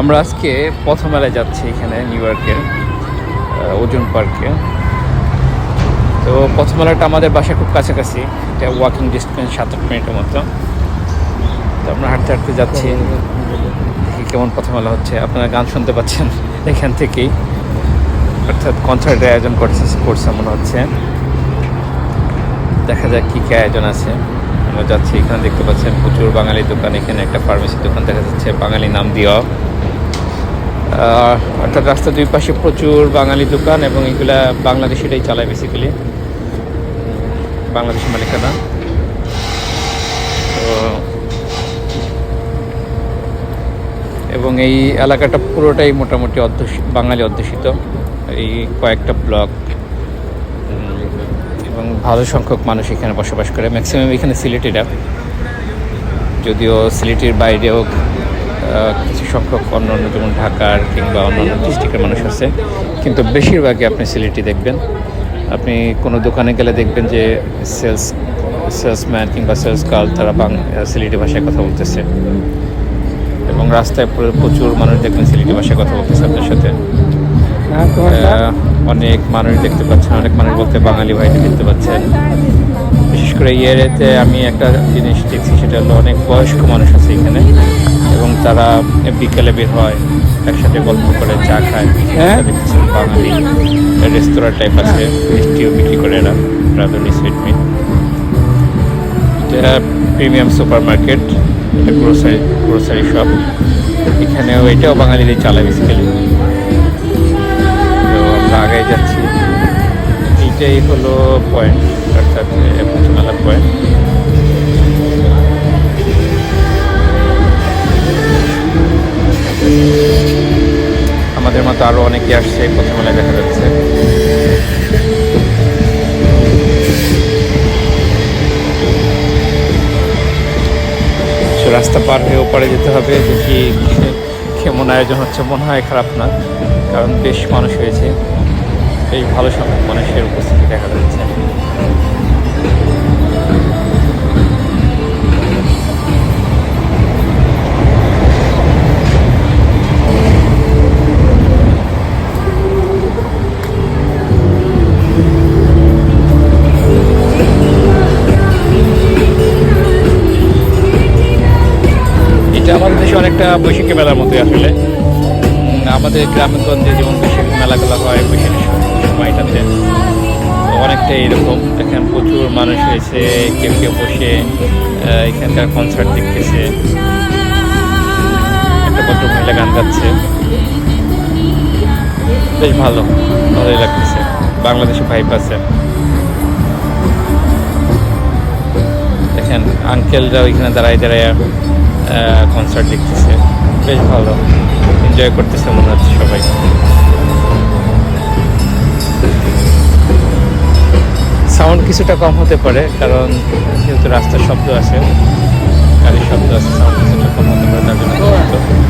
আমরা আজকে পথমেলায় যাচ্ছি এখানে নিউ ইয়র্কের ওজন পার্কে তো পথমেলাটা আমাদের বাসা খুব কাছাকাছি এটা ওয়াকিং ডিস্টেন্স সাত আট মিনিটের মতো। তো আমরা হাঁটতে হাঁটতে যাচ্ছি। দেখি কেমন পথমেলা হচ্ছে। আপনারা গান শুনতে পাচ্ছেন এখান থেকেই। অর্থাৎ কনসার্টের আয়োজন করছে করছে মনে হচ্ছে। দেখা যাক কী কী আয়োজন আছে। আমরা যাচ্ছি এখানে দেখতে পাচ্ছেন প্রচুর বাঙালি দোকান। এখানে একটা ফার্মেসি দোকান দেখা যাচ্ছে। বাঙালি নাম আহ, অর্থাৎ রাস্তার দুই পাশে প্রচুর বাঙালি দোকান এবং এগুলা বাংলাদেশিরাই চালায় বেসিক্যালি বাংলাদেশি মালিকানা। তো এবং এই এলাকাটা পুরোটাই মোটামুটি অধ্যুষিত বাঙালি অধ্যুষিত। এই কয়েকটা ব্লক। এবং ভালো সংখ্যক মানুষ এখানে বসবাস করে। ম্যাক্সিমাম এখানে সিলেটিরা। যদিও সিলেটের বাইরেও কিছু সংখ্যক অন্য অন্য যেমন ঢাকার কিংবা অন্যান্য ডিস্ট্রিক্টের মানুষ আছে। কিন্তু বেশিরভাগই আপনি সিলেটি দেখবেন। আপনি কোনো দোকানে গেলে দেখবেন যে সেলস সেলসম্যান কিংবা সেলস গার্ল তারা বাং সিলেটি ভাষায় কথা বলতেছে। এবং রাস্তায় পুরো প্রচুর মানুষ দেখবেন সিলেটি ভাষায় কথা বলতেছে আপনার সাথে। অনেক মানুষ দেখতে পাচ্ছেন অনেক মানুষ বলতে বাঙালি ভাইকে দেখতে পাচ্ছেন। বিশেষ করে এই এরিয়াতে আমি একটা জিনিস দেখছি সেটা হলো অনেক বয়স্ক মানুষ আছে এখানে। এবং তারা বিকেলে বের হয় একসাথে গল্প করে চা খায়। হ্যাঁ? বাঙালি রেস্তোরাঁ টাইপ আছে মিষ্টিও বিক্রি করে এরা রাধুনি সুইট মিট এটা প্রিমিয়াম সুপার মার্কেট এটা গ্রোসারি গ্রোসারি শপ এখানেও এটাও বাঙালিদের চালায় বেসিক্যালি তো আমরা আগে যাচ্ছি। এইটাই হলো পয়েন্ট অর্থাৎ পয়েন্ট আমাদের মতো আরও অনেকে আসছে পথমেলায় দেখা যাচ্ছে। রাস্তা পার হয়ে ওপারে যেতে হবে, দেখি কেমন আয়োজন হচ্ছে, মনে হয় খারাপ না, কারণ বেশ মানুষ হয়েছে। বেশ ভালো সংখ্যক মানুষের উপস্থিতি দেখা যাচ্ছে। দেশে বৈশাখী মেলার মতোই আসলে। আমাদের গ্রামগঞ্জে যেমন বৈশাখী মেলাগুলো হয়, বৈশাখী সময়টাতে তো অনেকটাই এরকম। এখানে প্রচুর মানুষ হয়েছে কেউ কেউ বসে এখানকার কনসার্ট দেখতেছে। একটা ভদ্র মহিলা গান গাচ্ছে। বেশ ভালো, ভালোই লাগতেছে। বাংলাদেশে ভাইব আছে। দেখেন আঙ্কেলরা ওইখানে দাঁড়ায় দাঁড়ায় কনসার্ট দেখতেছে। বেশ ভালো। এনজয় করতেছে মনে হচ্ছে সবাই। সাউন্ড কিছুটা কম হতে পারে কারণ যেহেতু রাস্তার শব্দ আছে গাড়ির শব্দ আছে সাউন্ড কিছুটা কম হতে পারে তার জন্য